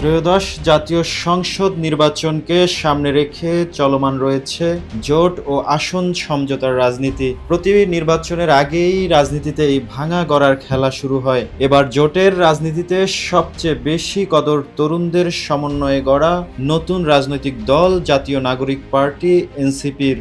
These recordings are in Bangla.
ত্রয়োদশ জাতীয় সংসদ নির্বাচনকে সামনে রেখে চলমান রয়েছে জোট ও আসন সমঝোতার রাজনীতি। প্রতি নির্বাচনের আগেই রাজনীতিতে এই ভাঙা গড়ার খেলা শুরু হয়। এবার জোটের রাজনীতিতে সবচেয়ে বেশি কদর তরুণদের সমন্বয়ে গড়া নতুন রাজনৈতিক দল জাতীয় নাগরিক পার্টি, এনসিপির।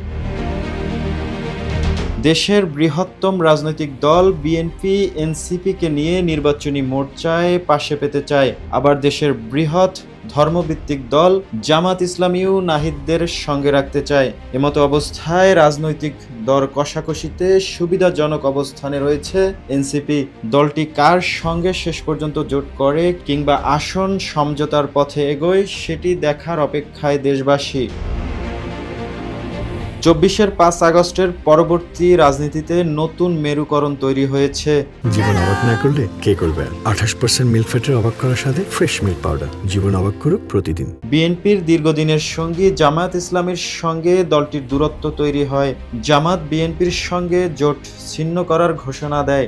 দেশের বৃহত্তম রাজনৈতিক দল বিএনপি, এনসিপিকে নিয়ে নির্বাচনী মোর্চায় পাশে পেতে চায়। আবার দেশের বৃহৎ ধর্মভিত্তিক দল জামাত ইসলামীও নাহিদদের সঙ্গে রাখতে চায়। এমতো অবস্থায় রাজনৈতিক দর কষাকষিতে সুবিধাজনক অবস্থানে রয়েছে এনসিপি। দলটি কার সঙ্গে শেষ পর্যন্ত জোট করে কিংবা আসন সমঝোতার পথে এগোয়, সেটি দেখার অপেক্ষায় দেশবাসী। চব্বিশের পাঁচ আগস্টের পরবর্তী রাজনীতিতে নতুন মেরুকরণ তৈরি হয়েছে। জীবন অবাক না করলে কে করবে আঠাশ পার্সেন্ট মিল্ক ফ্যাটের অবাক করার সাথে ফ্রেশ মিল্ক পাউডার জীবন অবাক করুক প্রতিদিন। বিএনপির দীর্ঘদিনের সঙ্গী জামাত ইসলামের সঙ্গে দলটির দূরত্ব তৈরি হয়। জামাত বিএনপির সঙ্গে জোট ছিন্ন করার ঘোষণা দেয়।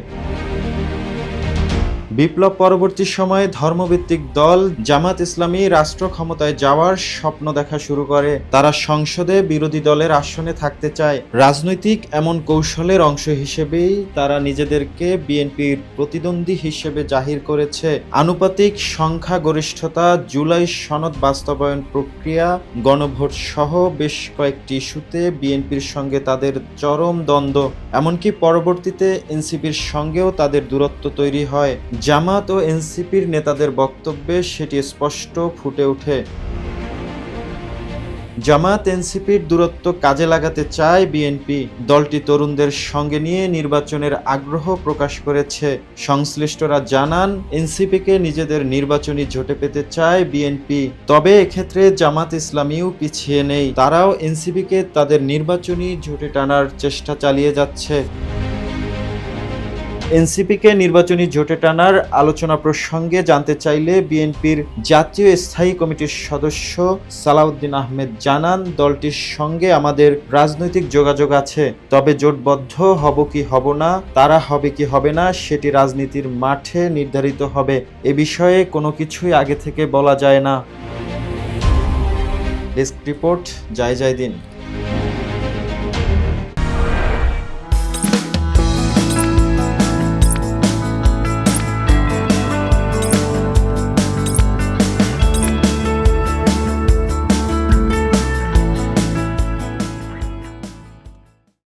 বিপ্লব পরবর্তী সময়ে ধর্মভিত্তিক দল জামাত ইসলামী রাষ্ট্র ক্ষমতায় যাওয়ার স্বপ্ন দেখা শুরু করে। তারা সংসদে বিরোধী দলের আসনে থাকতে চায়। রাজনৈতিক এমন কৌশলের অংশ হিসেবেই তারা নিজেদেরকে বিএনপির প্রতিদ্বন্দ্বী হিসেবে জাহির করেছে। আনুপাতিক সংখ্যাগরিষ্ঠতা, জুলাই সনদ বাস্তবায়ন প্রক্রিয়া গণভোট সহ বেশ কয়েকটি ইস্যুতে বিএনপির সঙ্গে তাদের চরম দ্বন্দ্ব। এমনকি পরবর্তীতে এনসিপির সঙ্গেও তাদের দূরত্ব তৈরি হয়। জামাত ও এনসিপির নেতাদের বক্তব্যে সেটি স্পষ্ট ফুটে ওঠে। জামাত এনসিপির দূরত্ব কাজে লাগাতে চায় বিএনপি। দলটি তরুণদের সঙ্গে নিয়ে নির্বাচনের আগ্রহ প্রকাশ করেছে। সংশ্লিষ্টরা জানান, এনসিপিকে নিজেদের নির্বাচনী জোটে পেতে চায় বিএনপি। তবে এক্ষেত্রে জামাত ইসলামীও পিছিয়ে নেই। তারাও এনসিপিকে তাদের নির্বাচনী জোটে টানার চেষ্টা চালিয়ে যাচ্ছে। এনসিপিকে নির্বাচনী জোটে টানার আলোচনা প্রসঙ্গে জানতে চাইলে বিএনপির জাতীয় স্থায়ী কমিটির সদস্য সালাউদ্দিন আহমেদ জানান, দলটির সঙ্গে আমাদের রাজনৈতিক যোগাযোগ আছে, তবে জোটবদ্ধ হব কি হব না, তারা হবে কি হবে না, সেটি রাজনীতির মাঠে নির্ধারিত হবে। এ বিষয়ে কোনো কিছুই আগে থেকে বলা যায় না। ডেস্ক রিপোর্ট, জয় জয় দিন।